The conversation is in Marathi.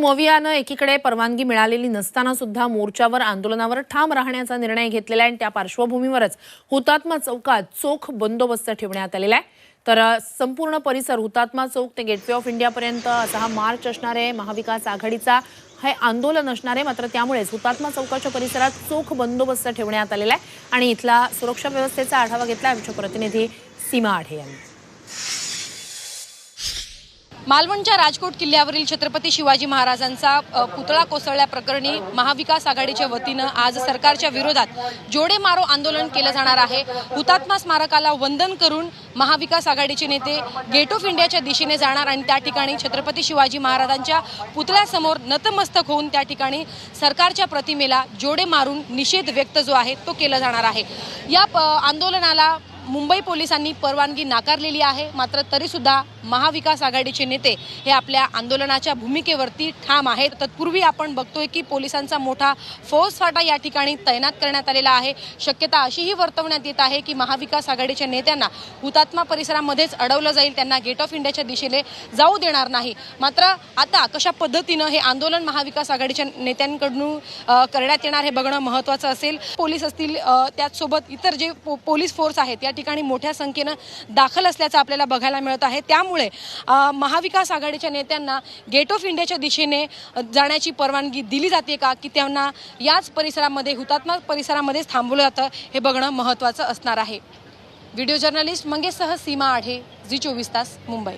मोवियानं एकीकडे परवानगी मिळालेली नसताना सुद्धा मोर्चावर आंदोलनावर ठाम राहण्याचा निर्णय घेतलेला आहे आणि त्या पार्श्वभूमीवरच हुतात्मा चौकात चोख बंदोबस्त ठेवण्यात आलेला आहे. तर संपूर्ण परिसर हुतात्मा चौक ते गेटवे ऑफ इंडियापर्यंत असा हा मार्च असणार आहे महाविकास आघाडीचा हे आंदोलन असणार आहे मात्र त्यामुळेच हुतात्मा चौकाच्या परिसरात चोख बंदोबस्त ठेवण्यात आलेला आहे. आणि इथला सुरक्षा व्यवस्थेचा आढावा घेतला आमच्या प्रतिनिधी सीमा आढे यांनी. मालवणच्या राजकोट किल्ल्यावरील छत्रपती शिवाजी महाराजांचा पुतळा कोसळल्याप्रकरणी महाविकास आघाडीच्या वतीनं आज सरकारच्या विरोधात जोडे मारो आंदोलन केलं जाणार आहे. हुतात्मा स्मारकाला वंदन करून महाविकास आघाडीचे नेते गेट ऑफ इंडियाच्या दिशेने जाणार आणि त्या ठिकाणी छत्रपती शिवाजी महाराजांच्या पुतळ्यासमोर नतमस्तक होऊन त्या ठिकाणी सरकारच्या प्रतिमेला जोडे मारून निषेध व्यक्त जो आहे तो केला जाणार आहे. या प- आंदोलनाला मुंबई पोलिसांनी परवानगी नाकारलेली आहे. मात्र तरीसुद्धा महाविकास आघाडीचे नेते हे आपल्या आंदोलनाच्या भूमिकेवरती ठाम आहेत. तत्पूर्वी आपण बघतोय की पोलिसांचा मोठा फौजफाटा या ठिकाणी तैनात करण्यात आलेला आहे. शक्यता अशीही वर्तवण्यात येत आहे की महाविकास आघाडीच्या नेत्यांना हुतात्मा परिसरामध्येच अडवलं जाईल. त्यांना गेट ऑफ इंडियाच्या दिशेने जाऊ देणार नाही. मात्र आता कशा पद्धतीनं हे आंदोलन महाविकास आघाडीच्या नेत्यांकडून करण्यात येणार हे बघणं महत्त्वाचं असेल. पोलीस असतील त्याचसोबत इतर जे पो- पोलीस फोर्स आहेत या ठिकाणी मोठ्या संख्येनं दाखल असल्याचं आपल्याला बघायला मिळत आहे. त्यामुळे महाविकास आघाडीच्या नेत्यांना गेट ऑफ इंडियाच्या दिशेने जाण्याची परवानगी दिली जाते का? की त्यांना याच परिसरामध्ये हुतात्मा परिसरामध्येच थांबवलं जातं हे बघणं महत्त्वाचं असणार आहे. व्हिडिओ जर्नलिस्ट मंगेशसह सीमा आढे झी चोवीस तास मुंबई.